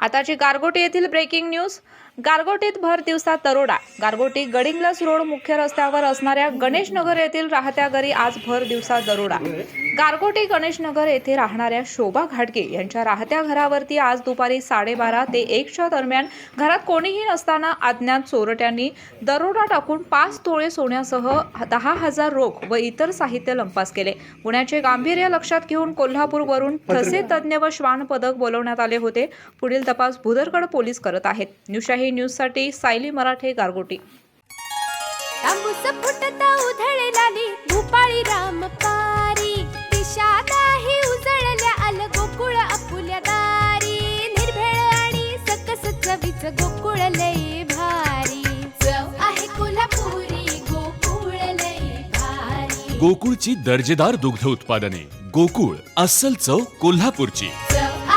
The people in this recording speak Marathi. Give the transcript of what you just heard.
आताची गारगोटी येथील ब्रेकिंग न्यूज. गारगोटीत भर दिवसात दरोडा गारगोटी गडिंग्लस रोड मुख्य रस्त्यावर असणाऱ्या गणेश नगर येथील राहत्या घरी आज भर दिवसात दरोडा. गारगोटी गणेश नगर येथे राहणाऱ्या शोभा घाटगे यांच्या राहत्या घरावरती आज दुपारी साडेबारा ते एकच्या दरम्यान घरात कोणीही नसताना अज्ञात चोरट्यांनी दरोडा टाकून पाच तोळे सोन्यासह दहा हजार रोख व इतर साहित्य लंपास केले. गुन्ह्याचे गांभीर्य लक्षात घेऊन कोल्हापूरवरून ठसे तज्ज्ञ व श्वान पदक बोलवण्यात आले होते. पुढील तपास भुदरगड पोलीस करत आहेत. न्यूशाही न्यूजसाठी सायली मराठे गारगोटी. तांबूस फुटता उधळलाली भूपाळी रामपारी. दिशादाही उजळल्या आल गोकुळ आपुल्या दारी. निर्भेळ आणि सकस चवीच गोकुळ लई भारी. चव आहे कोल्हापुरी गोकुळ लई भारी. गोकुळची दर्जेदार दुग्ध उत्पादने. गोकुळ अस्सल चव कोल्हापूरची. चव